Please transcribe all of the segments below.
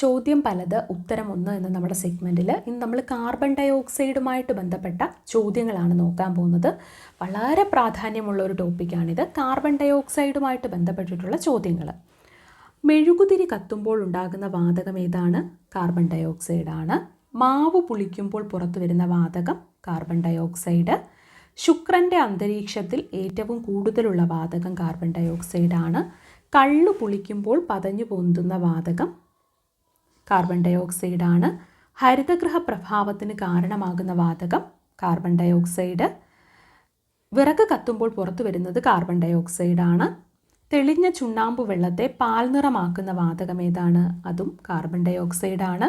ചോദ്യം പലത് ഉത്തരം ഒന്ന് എന്ന നമ്മുടെ സെഗ്മെന്റിൽ ഇന്ന് നമ്മൾ കാർബൺ ഡൈ ഓക്സൈഡുമായിട്ട് ബന്ധപ്പെട്ട ചോദ്യങ്ങളാണ് നോക്കാൻ പോകുന്നത്. വളരെ പ്രാധാന്യമുള്ള ഒരു ടോപ്പിക്കാണിത് കാർബൺ ഡൈ ഓക്സൈഡുമായിട്ട് ബന്ധപ്പെട്ടിട്ടുള്ള ചോദ്യങ്ങൾ മെഴുകുതിരി കത്തുമ്പോൾ ഉണ്ടാകുന്ന വാതകം ഏതാണ്? കാർബൺ ഡൈ ഓക്സൈഡാണ് മാവ് പുളിക്കുമ്പോൾ പുറത്തു വരുന്ന വാതകം കാർബൺ ഡൈ ഓക്സൈഡ് ശുക്രന്റെ അന്തരീക്ഷത്തിൽ ഏറ്റവും കൂടുതലുള്ള വാതകം കാർബൺ ഡൈ ഓക്സൈഡാണ് കള്ളു പുളിക്കുമ്പോൾ പതഞ്ഞു പൊന്തുന്ന വാതകം കാർബൺ ഡൈ ഓക്സൈഡാണ് ഹരിതഗൃഹ പ്രഭാവത്തിന് കാരണമാകുന്ന വാതകം കാർബൺ ഡൈ ഓക്സൈഡ് വിറക് കത്തുമ്പോൾ പുറത്തു വരുന്നത് കാർബൺ ഡൈ ഓക്സൈഡാണ് തെളിഞ്ഞ ചുണ്ണാമ്പ് വെള്ളത്തെ പാൽനിറമാക്കുന്ന വാതകം ഏതാണ്? അതും കാർബൺ ഡൈ ഓക്സൈഡാണ്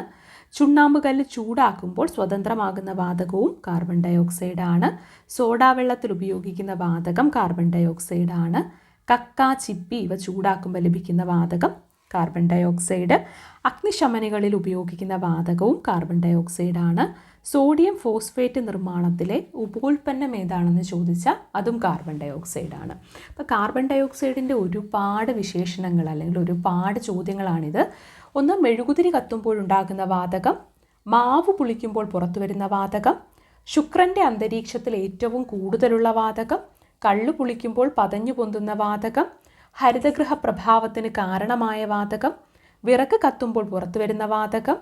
ചുണ്ണാമ്പ് കല്ല് ചൂടാക്കുമ്പോൾ സ്വതന്ത്രമാകുന്ന വാതകവും കാർബൺ ഡൈ ഓക്സൈഡാണ് സോഡാ വെള്ളത്തിൽ ഉപയോഗിക്കുന്ന വാതകം കാർബൺ ഡൈ ഓക്സൈഡാണ് കക്ക ചിപ്പി ഇവ ചൂടാക്കുമ്പോൾ ലഭിക്കുന്ന വാതകം കാർബൺ ഡൈ ഓക്സൈഡ് അഗ്നിശമനികളിൽ ഉപയോഗിക്കുന്ന വാതകവും കാർബൺ ഡൈ ഓക്സൈഡാണ് സോഡിയം ഫോസ്ഫേറ്റ് നിർമ്മാണത്തിലെ ഉപോൽപ്പന്നം ഏതാണെന്ന് ചോദിച്ചാൽ അതും കാർബൺ ഡൈ ഓക്സൈഡാണ് അപ്പോൾ കാർബൺ ഡൈ ഓക്സൈഡിന്റെ ഒരുപാട് വിശേഷണങ്ങൾ അല്ലെങ്കിൽ ഒരുപാട് ചോദ്യങ്ങളാണിത്. ഒന്ന് മെഴുകുതിരി കത്തുമ്പോഴുണ്ടാകുന്ന വാതകം. മാവ് പുളിക്കുമ്പോൾ പുറത്തു വരുന്ന വാതകം. ശുക്രന്റെ അന്തരീക്ഷത്തിൽ ഏറ്റവും കൂടുതലുള്ള വാതകം. കള്ളു പുളിക്കുമ്പോൾ പതഞ്ഞു പൊന്തുന്ന വാതകം. ഹരിതഗൃഹ പ്രഭാവത്തിന് കാരണമായ വാതകം വിറക് കത്തുമ്പോൾ പുറത്തു വരുന്ന വാതകം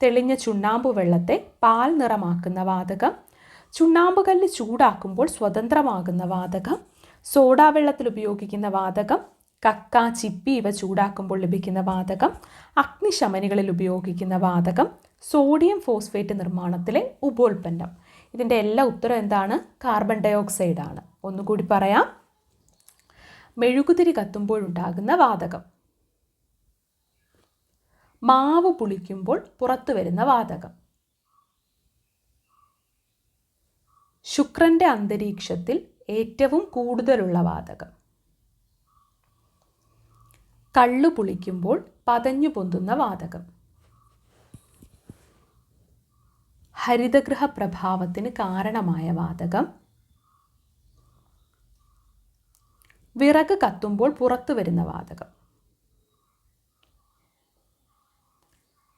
തെളിഞ്ഞ ചുണ്ണാമ്പ് വെള്ളത്തെ പാൽ നിറമാക്കുന്ന വാതകം ചുണ്ണാമ്പുകല്ല് ചൂടാക്കുമ്പോൾ സ്വതന്ത്രമാകുന്ന വാതകം സോഡാ വെള്ളത്തിൽ ഉപയോഗിക്കുന്ന വാതകം കക്ക ചിപ്പി ഇവ ചൂടാക്കുമ്പോൾ ലഭിക്കുന്ന വാതകം അഗ്നിശമനികളിൽ ഉപയോഗിക്കുന്ന വാതകം സോഡിയം ഫോസ്ഫേറ്റ് നിർമ്മാണത്തിലെ ഉപോൽപ്പന്നം. ഇതിന്റെ എല്ലാ ഉത്തരം എന്താണ്? കാർബൺ ഡൈ ആണ് ഒന്നുകൂടി പറയാം. മെഴുകുതിരി കത്തുമ്പോഴുണ്ടാകുന്ന വാതകം. മാവ് പുളിക്കുമ്പോൾ പുറത്തു വരുന്ന വാതകം. ശുക്രന്റെ അന്തരീക്ഷത്തിൽ ഏറ്റവും കൂടുതലുള്ള വാതകം. കള്ളു പുളിക്കുമ്പോൾ പതഞ്ഞു പൊന്തുന്ന വാതകം. ഹരിതഗൃഹ പ്രഭാവത്തിന് കാരണമായ വാതകം വിറക് കത്തുമ്പോൾ പുറത്തു വരുന്ന വാതകം.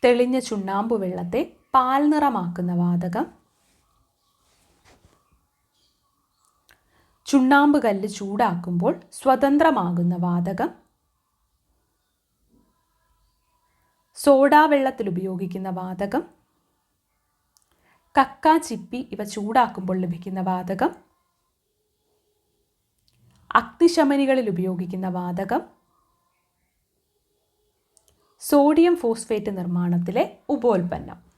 തെളിഞ്ഞ ചുണ്ണാമ്പ് വെള്ളത്തെ പാൽ നിറമാക്കുന്ന വാതകം. ചുണ്ണാമ്പ് കല്ല് ചൂടാക്കുമ്പോൾ സ്വതന്ത്രമാകുന്ന വാതകം. സോഡാ വെള്ളത്തിൽ ഉപയോഗിക്കുന്ന വാതകം. കക്ക ചിപ്പി ഇവ ചൂടാക്കുമ്പോൾ ലഭിക്കുന്ന വാതകം. അഗ്നിശമനികളിൽ ഉപയോഗിക്കുന്ന വാതകം. സോഡിയം ഫോസ്ഫേറ്റ് നിർമ്മാണത്തിലെ ഉപോൽപ്പന്നം.